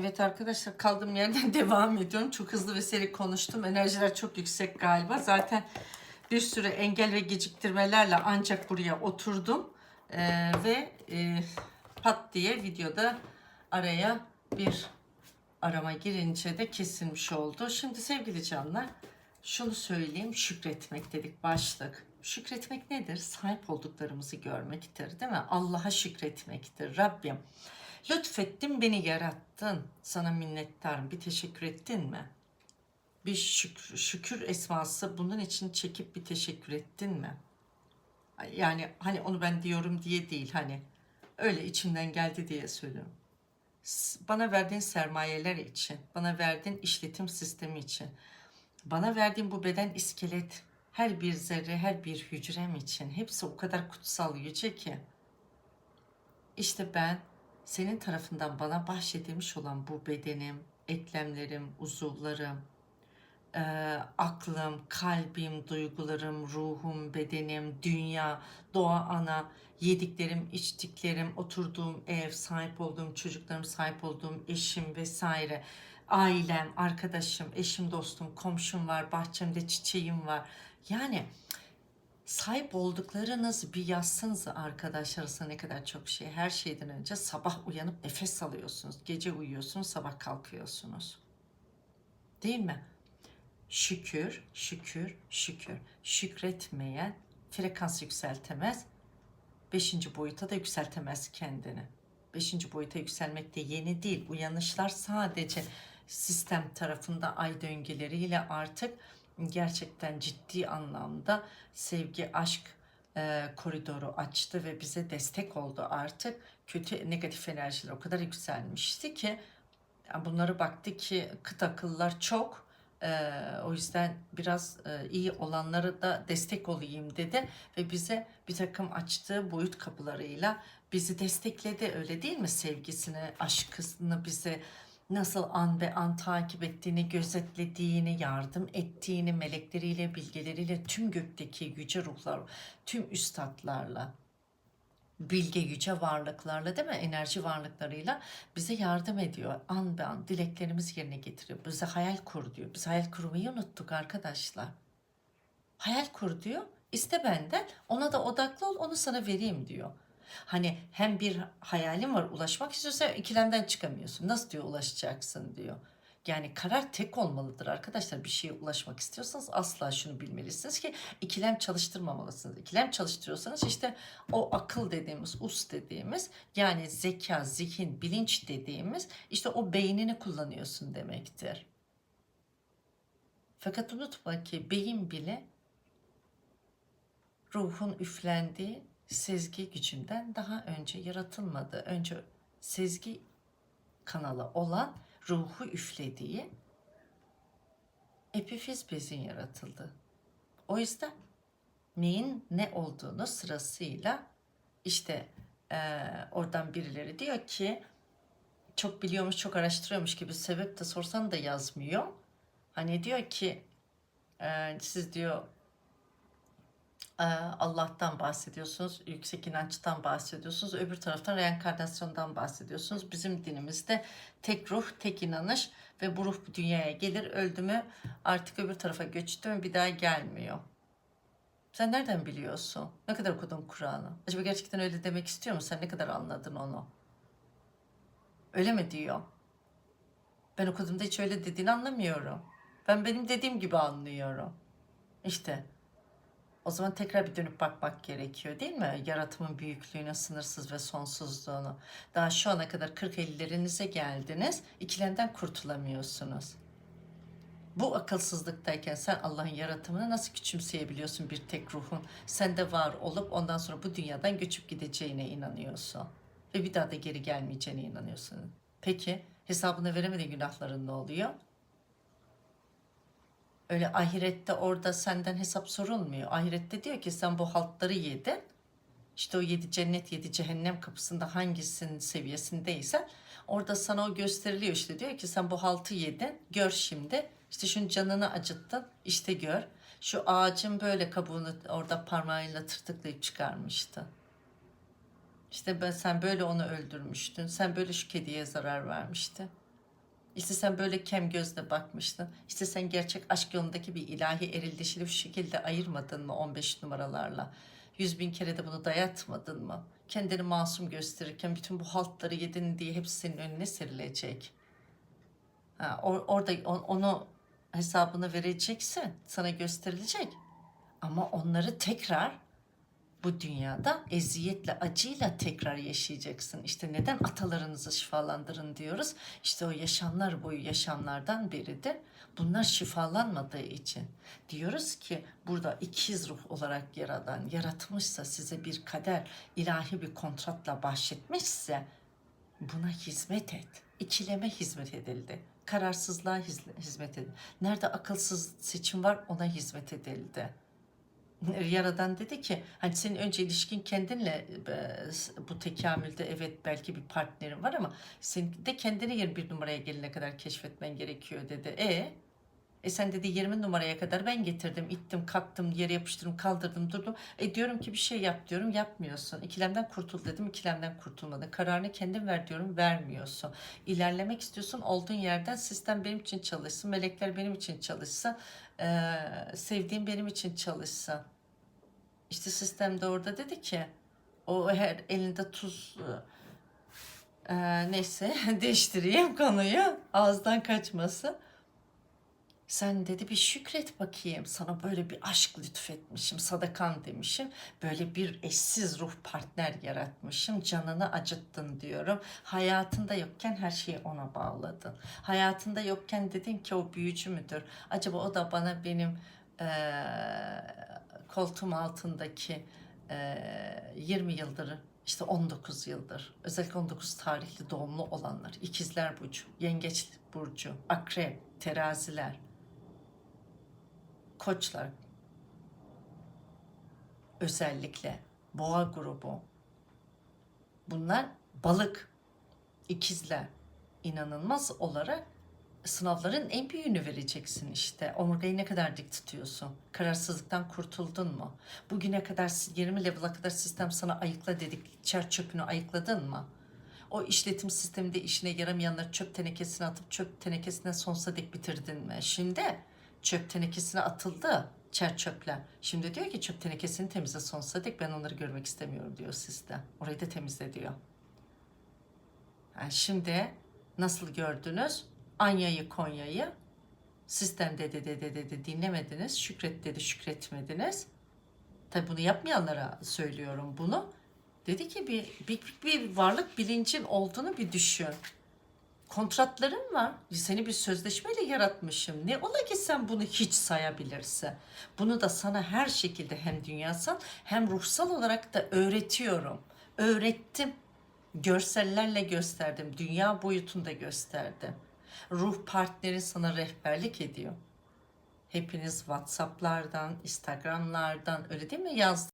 Evet arkadaşlar kaldığım yerden devam ediyorum. Çok hızlı ve seri konuştum. Enerjiler çok yüksek galiba. Zaten bir sürü engel ve geciktirmelerle ancak buraya oturdum. Ee, ve e, pat diye videoda araya bir arama girince de kesilmiş oldu. Şimdi sevgili canlar şunu söyleyeyim. Şükretmek dedik başlık. Şükretmek nedir? Sahip olduklarımızı görmektir değil mi? Allah'a şükretmektir. Rabbim lütfettin beni yarattın. Sana minnettarım. Bir teşekkür ettin mi? Bir şükür, şükür esması bunun için çekip bir teşekkür ettin mi? Yani hani onu ben diyorum diye değil hani öyle içimden geldi diye söylüyorum. Bana verdiğin sermayeler için, bana verdiğin işletim sistemi için, bana verdiğin bu beden iskelet, her bir zerre, her bir hücrem için hepsi o kadar kutsal yüce ki. İşte ben senin tarafından bana bahşedilmiş olan bu bedenim, eklemlerim, uzuvlarım, e, aklım, kalbim, duygularım, ruhum, bedenim, dünya, doğa ana, yediklerim, içtiklerim, oturduğum ev, sahip olduğum çocuklarım, sahip olduğum eşim vesaire, ailem, arkadaşım, eşim, dostum, komşum var, bahçemde çiçeğim var. Yani sahip olduklarınız bir yazsanız arkadaşlar arasında ne kadar çok şey. Her şeyden önce sabah uyanıp nefes alıyorsunuz. Gece uyuyorsunuz, sabah kalkıyorsunuz. Değil mi? Şükür, şükür, şükür. Şükretmeyen frekans yükseltemez. Beşinci boyuta da yükseltemez kendini. Beşinci boyuta yükselmek de yeni değil. Uyanışlar sadece sistem tarafında ay döngüleriyle artık gerçekten ciddi anlamda sevgi, aşk e, koridoru açtı ve bize destek oldu artık. Kötü negatif enerjiler o kadar yükselmişti ki ya bunları baktı ki kıt akıllar çok. Ee, o yüzden biraz e, iyi olanları da destek olayım dedi ve bize bir takım açtığı boyut kapılarıyla bizi destekledi öyle değil mi sevgisini aşkını bize nasıl an be an takip ettiğini gözetlediğini yardım ettiğini melekleriyle bilgeleriyle tüm gökteki yüce ruhlar tüm üstadlarla bilge yüce varlıklarla değil mi? Enerji varlıklarıyla bize yardım ediyor. An be an dileklerimizi yerine getiriyor. Bize hayal kur diyor. Biz hayal kurmayı unuttuk arkadaşlar. Hayal kur diyor. İste benden. Ona da odaklı ol. Onu sana vereyim diyor. Hani hem bir hayalin var ulaşmak istiyorsan ikilemden çıkamıyorsun. Nasıl diyor ulaşacaksın diyor. Yani karar tek olmalıdır arkadaşlar. Bir şeye ulaşmak istiyorsanız asla şunu bilmelisiniz ki ikilem çalıştırmamalısınız. İkilem çalıştırıyorsanız işte o akıl dediğimiz, us dediğimiz yani zeka, zihin, bilinç dediğimiz işte o beynini kullanıyorsun demektir. Fakat unutma ki beyin bile ruhun üflendiği sezgi gücünden daha önce yaratılmadı. Önce sezgi kanalı olan ruhu üflediği epifiz bezin yaratıldı. O yüzden neyin ne olduğunu sırasıyla işte eee, oradan birileri diyor ki çok biliyormuş, çok araştırıyormuş gibi sebep de sorsan da yazmıyor. Hani diyor ki eee, siz diyor Allah'tan bahsediyorsunuz, yüksek inançtan bahsediyorsunuz, öbür taraftan reenkarnasyondan bahsediyorsunuz. Bizim dinimizde tek ruh, tek inanış ve bu ruh bu dünyaya gelir, öldü mü artık öbür tarafa göçtü mü bir daha gelmiyor. Sen nereden biliyorsun? Ne kadar okudun Kur'an'ı? Acaba gerçekten öyle demek istiyor mu? Sen ne kadar anladın onu? Öyle mi diyor? Ben okuduğumda hiç öyle dediğini anlamıyorum. Ben benim dediğim gibi anlıyorum. İşte o zaman tekrar bir dönüp bakmak gerekiyor değil mi? Yaratımın büyüklüğüne, sınırsız ve sonsuzluğunu. Daha şu ana kadar 40-50'lerinize geldiniz. İkilemden kurtulamıyorsunuz. Bu akılsızlıktayken sen Allah'ın yaratımını nasıl küçümseyebiliyorsun bir tek ruhun? Sende var olup ondan sonra bu dünyadan göçüp gideceğine inanıyorsun. Ve bir daha da geri gelmeyeceğine inanıyorsun. Peki hesabını veremediğin günahların ne oluyor? Öyle ahirette orada senden hesap sorulmuyor. Ahirette diyor ki sen bu haltları yedin. İşte o yedi cennet yedi cehennem kapısında hangisinin seviyesindeysen orada sana o gösteriliyor işte diyor ki sen bu haltı yedin gör şimdi işte şunun canını acıttın işte gör şu ağacın böyle kabuğunu orada parmağıyla tırtıklayıp çıkarmıştı. İşte ben sen böyle onu öldürmüştün sen böyle şu kediye zarar vermiştin. İşte sen böyle kem gözle bakmıştın. İşte sen gerçek aşk yolundaki bir ilahi eril dişili bir şekilde ayırmadın mı 15 numaralarla? Yüz bin kere de bunu dayatmadın mı? Kendini masum gösterirken bütün bu haltları yedin diye hepsi senin önüne serilecek. Ha, or- orada on- onu hesabını vereceksin. Sana gösterilecek. Ama onları tekrar bu dünyada eziyetle, acıyla tekrar yaşayacaksın. İşte neden atalarınızı şifalandırın diyoruz. İşte o yaşamlar boyu yaşamlardan biridir. Bunlar şifalanmadığı için. Diyoruz ki burada ikiz ruh olarak yaradan, yaratmışsa size bir kader, ilahi bir kontratla bahşetmişse buna hizmet et. İkileme hizmet edildi. Kararsızlığa hizmet edildi. Nerede akılsız seçim var ona hizmet edildi. Yaradan dedi ki hani senin önce ilişkin kendinle e, bu tekamülde evet belki bir partnerin var ama senin de kendini 21 numaraya gelene kadar keşfetmen gerekiyor dedi. E e sen dedi 20 numaraya kadar ben getirdim, ittim, kalktım, yere yapıştırdım, kaldırdım, durdum. E diyorum ki bir şey yap diyorum, yapmıyorsun. İkilemden kurtul dedim, ikilemden kurtulmadın. Kararını kendin ver diyorum, vermiyorsun. İlerlemek istiyorsun, olduğun yerden sistem benim için çalışsın, melekler benim için çalışsın, eee, sevdiğim benim için çalışsın. İşte sistem de orada dedi ki, o her elinde tuz eee, neyse değiştireyim konuyu ağızdan kaçması. Sen dedi bir şükret bakayım. Sana böyle bir aşk lütfetmişim, sadakan demişim. Böyle bir eşsiz ruh partner yaratmışım. Canını acıttın diyorum. Hayatında yokken her şeyi ona bağladın. Hayatında yokken dedin ki o büyücü müdür? Acaba o da bana benim eee koltuğum altındaki eee 20 yıldır işte 19 yıldır özellikle 19 tarihli doğumlu olanlar ikizler burcu, yengeç burcu, akrep, teraziler, koçlar özellikle boğa grubu bunlar balık ikizler inanılmaz olarak sınavların en büyüğünü vereceksin işte. Omurgayı ne kadar dik tutuyorsun? Kararsızlıktan kurtuldun mu? Bugüne kadar 20 level'a kadar sistem sana ayıkla dedik. Çer çöpünü ayıkladın mı? O işletim sisteminde işine yaramayanları çöp tenekesine atıp çöp tenekesine sonsuza dek bitirdin mi? Şimdi çöp tenekesine atıldı çer çöpler. Şimdi diyor ki çöp tenekesini temizle sonsuza dek ben onları görmek istemiyorum diyor sistem. Orayı da temizle diyor. Yani şimdi nasıl gördünüz? Anya'yı Konya'yı sistem dedi dedi dedi dinlemediniz. Şükret dedi şükretmediniz. Tabi bunu yapmayanlara söylüyorum bunu. Dedi ki bir, bir, bir varlık bilincin olduğunu bir düşün. Kontratların var. Seni bir sözleşmeyle yaratmışım. Ne ola ki sen bunu hiç sayabilirsin. Bunu da sana her şekilde hem dünyasal hem ruhsal olarak da öğretiyorum. Öğrettim. Görsellerle gösterdim. Dünya boyutunda gösterdim. Ruh partneri sana rehberlik ediyor. Hepiniz WhatsApp'lardan, Instagram'lardan öyle değil mi yaz